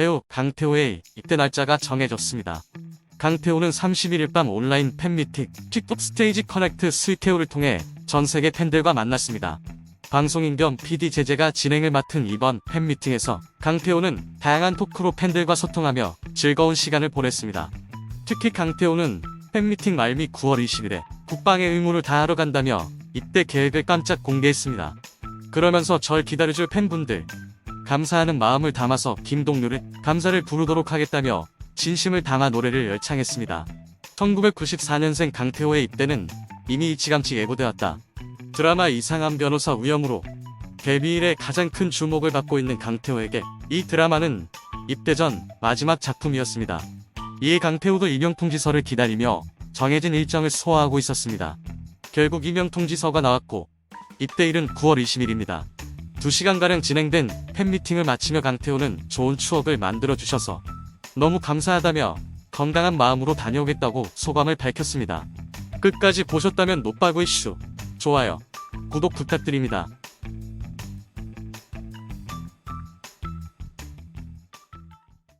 배우 강태호의 입대 날짜가 정해졌습니다. 강태호는 31일 밤 온라인 팬미팅 틱톡 스테이지 커넥트 스위테오를 통해 전 세계 팬들과 만났습니다. 방송인 겸 PD 제재가 진행을 맡은 이번 팬미팅에서 강태호는 다양한 토크로 팬들과 소통하며 즐거운 시간을 보냈습니다. 특히 강태호는 팬미팅 말미 9월 20일에 국방의 의무를 다하러 간다며 입대 계획을 깜짝 공개했습니다. 그러면서 절 기다려줄 팬분들 감사하는 마음을 담아서 김동률을 감사를 부르도록 하겠다며 진심을 담아 노래를 열창했습니다. 1994년생 강태호의 입대는 이미 일찌감치 예고되었다. 드라마 이상한 변호사 우영으로 데뷔 이래 가장 큰 주목을 받고 있는 강태호에게 이 드라마는 입대 전 마지막 작품이었습니다. 이에 강태호도 임명통지서를 기다리며 정해진 일정을 소화하고 있었습니다. 결국 임명통지서가 나왔고 입대일은 9월 20일입니다. 2시간가량 진행된 팬미팅을 마치며 강태호는 좋은 추억을 만들어 주셔서 너무 감사하다며 건강한 마음으로 다녀오겠다고 소감을 밝혔습니다. 끝까지 보셨다면 노빠구 이슈, 좋아요, 구독 부탁드립니다.